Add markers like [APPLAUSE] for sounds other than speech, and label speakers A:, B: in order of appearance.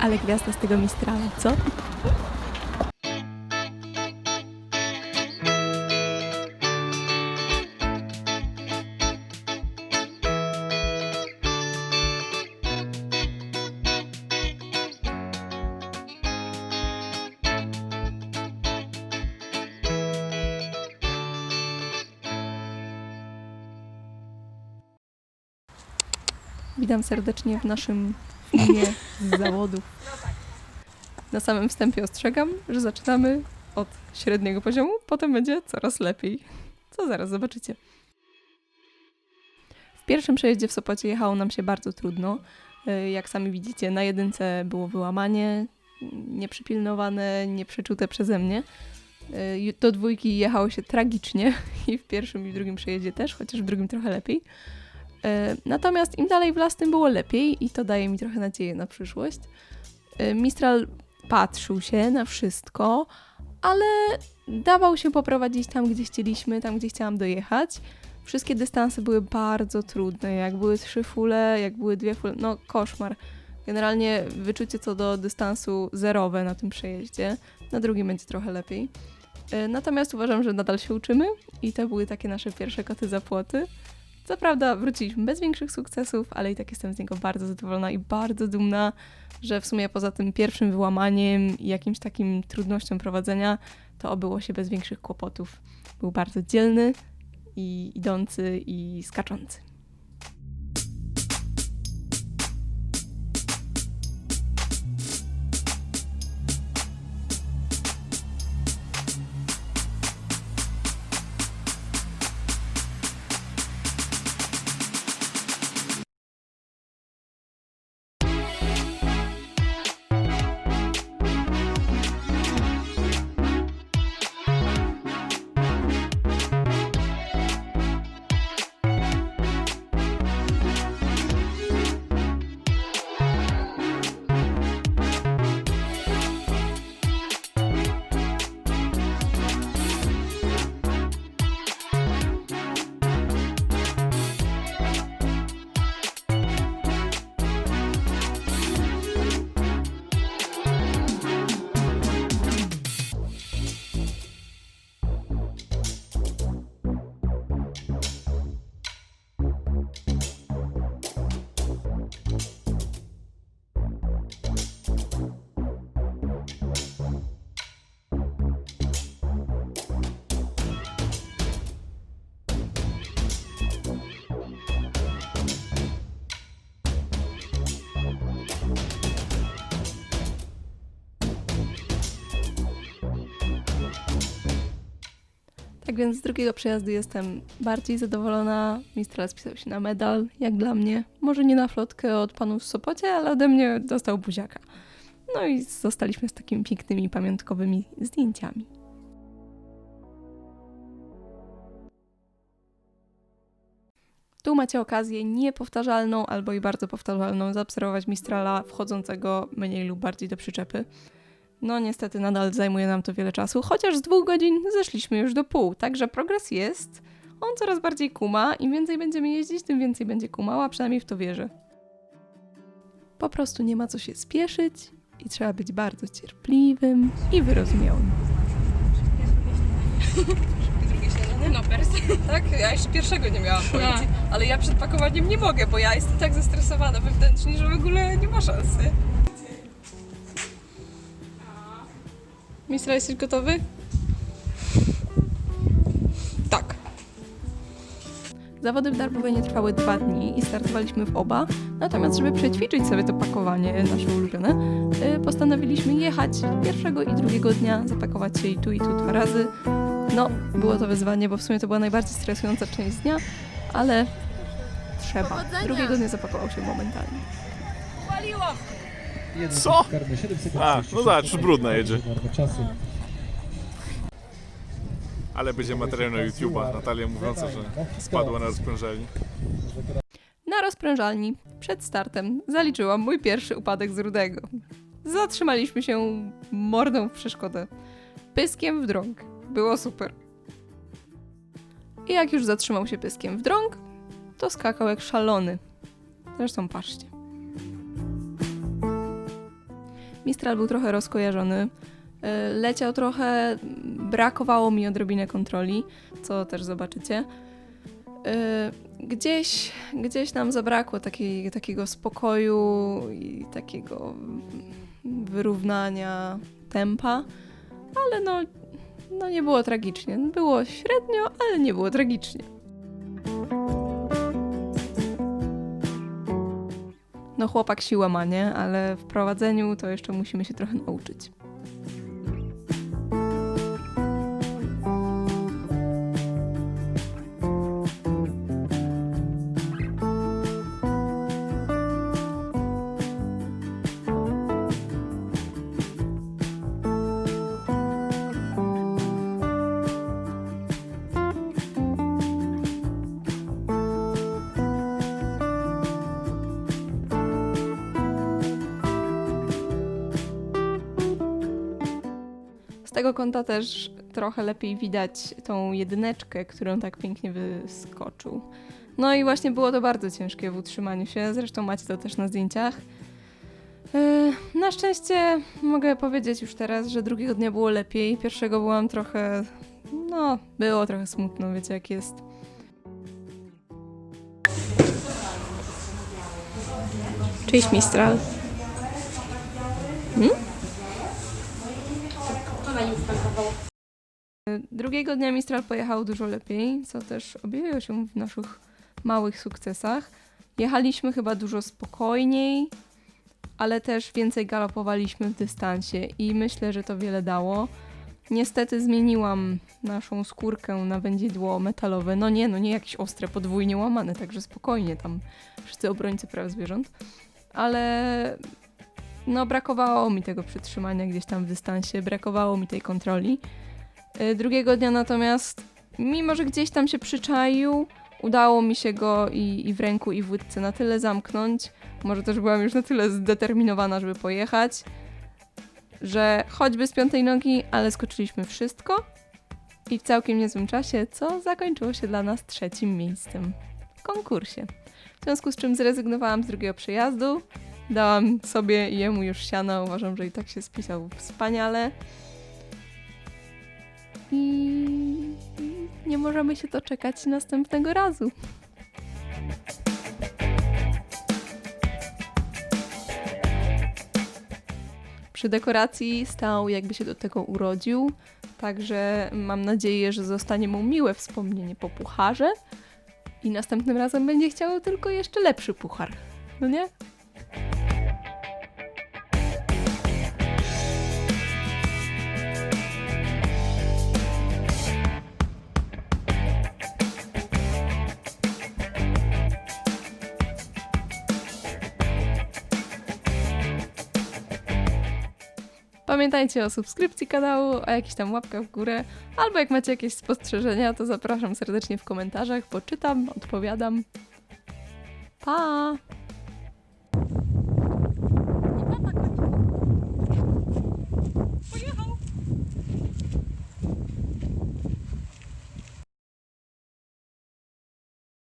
A: Ale gwiazda z tego Mistrala, co? Witam serdecznie w naszym filmie z zawodów. Na samym wstępie ostrzegam, że zaczynamy od średniego poziomu, potem będzie coraz lepiej. Co zaraz zobaczycie. W pierwszym przejeździe w Sopocie jechało nam się bardzo trudno. Y, Jak sami widzicie, na jedynce było wyłamanie, nieprzypilnowane, nieprzeczute przeze mnie. Y, Do dwójki jechało się tragicznie [LAUGHS] i w pierwszym i w drugim przejeździe też, chociaż w drugim trochę lepiej. E, Natomiast im dalej w las, tym było lepiej i to daje mi trochę nadzieję na przyszłość. E, Mistral patrzył się na wszystko, ale dawał się poprowadzić tam, gdzie chcieliśmy, tam, gdzie chciałam dojechać. Wszystkie dystanse były bardzo trudne. Jak były trzy fule, jak były dwie fule, no koszmar. Generalnie wyczucie co do dystansu zerowe na tym przejeździe. Na drugim będzie trochę lepiej. E, Natomiast uważam, że nadal się uczymy i to były takie nasze pierwsze koty za płoty. Co prawda wróciliśmy bez większych sukcesów, ale i tak jestem z niego bardzo zadowolona i bardzo dumna, że w sumie poza tym pierwszym wyłamaniem i jakimś takim trudnością prowadzenia, to obyło się bez większych kłopotów. Był bardzo dzielny i idący i skaczący. Tak więc z drugiego przejazdu jestem bardziej zadowolona. Mistral spisał się na medal, jak dla mnie. Może nie na flotkę od panów w Sopocie, ale ode mnie dostał buziaka. No i zostaliśmy z takimi pięknymi, pamiątkowymi zdjęciami. Tu macie okazję niepowtarzalną albo i bardzo powtarzalną zaobserwować Mistrala wchodzącego mniej lub bardziej do przyczepy. No niestety nadal zajmuje nam to wiele czasu, chociaż z dwóch godzin zeszliśmy już do pół, także progres jest. On coraz bardziej kuma, im więcej będziemy jeździć, tym więcej będzie kumała, przynajmniej w to wierzę. Po prostu nie ma co się spieszyć i trzeba być bardzo cierpliwym i wyrozumiałym. [LAUGHS]
B: No pers. Tak? Ja jeszcze pierwszego nie miałam policji, ale ja przed pakowaniem nie mogę, bo ja jestem tak zestresowana wewnętrznie, że w ogóle nie ma szansy. Mistra, jesteś gotowy? Tak.
A: Zawody w Darbowej nie trwały dwa dni i startowaliśmy w oba, natomiast żeby przećwiczyć sobie to pakowanie nasze ulubione, y, postanowiliśmy jechać pierwszego i drugiego dnia, zapakować się i tu i tu dwa razy. No, było to wyzwanie, bo w sumie to była najbardziej stresująca część dnia, ale trzeba. Drugiego dnia zapakował się momentalnie.
C: Co? A, no zobacz, brudna jedzie. Ale będzie materiał na YouTube'a. Natalia mówiąca, że spadła na rozprężalni.
A: Na rozprężalni przed startem zaliczyłam mój pierwszy upadek z rudego. Zatrzymaliśmy się mordą w przeszkodę. Pyskiem w drąg. Było super. I jak już zatrzymał się pyskiem w drąg, to skakał jak szalony. Zresztą patrzcie. Mistral był trochę rozkojarzony. E, Leciał trochę, brakowało mi odrobinę kontroli, co też zobaczycie. E, Gdzieś, gdzieś nam zabrakło takiego spokoju i takiego wyrównania tempa, ale no, no nie było tragicznie. Było średnio, ale nie było tragicznie. No chłopak siła ma, nie? Ale w prowadzeniu to jeszcze musimy się trochę nauczyć. Tego kąta też trochę lepiej widać tą jedyneczkę, którą tak pięknie wyskoczył. No i właśnie było to bardzo ciężkie w utrzymaniu się, zresztą macie to też na zdjęciach. Yy, Na szczęście mogę powiedzieć już teraz, że drugiego dnia było lepiej. Pierwszego byłam trochę. No, było trochę smutno, wiecie jak jest. Cześć Mistral. Drugiego dnia Mistral pojechał dużo lepiej, co też objawiło się w naszych małych sukcesach. Jechaliśmy chyba dużo spokojniej, ale też więcej galopowaliśmy w dystansie i myślę, że to wiele dało. Niestety zmieniłam naszą skórkę na wędzidło metalowe. No nie, no nie jakieś ostre, podwójnie łamane, także spokojnie tam wszyscy obrońcy praw zwierząt. Ale no brakowało mi tego przytrzymania gdzieś tam w dystansie, brakowało mi tej kontroli. Y, Drugiego dnia natomiast, mimo że gdzieś tam się przyczaił, udało mi się go i, i w ręku, i w łydce na tyle zamknąć. Może też byłam już na tyle zdeterminowana, żeby pojechać, że choćby z piątej nogi, ale skoczyliśmy wszystko i w całkiem niezłym czasie, co zakończyło się dla nas trzecim miejscem w konkursie. W związku z czym zrezygnowałam z drugiego przejazdu, dałam sobie i jemu już siana. Uważam, że i tak się spisał wspaniale. I nie możemy się doczekać następnego razu. Przy dekoracji stał, jakby się do tego urodził, także mam nadzieję, że zostanie mu miłe wspomnienie po pucharze i następnym razem będzie chciał tylko jeszcze lepszy puchar. No nie? Pamiętajcie o subskrypcji kanału, o jakichś tam łapkach w górę, albo jak macie jakieś spostrzeżenia, to zapraszam serdecznie w komentarzach, poczytam, odpowiadam. Pa!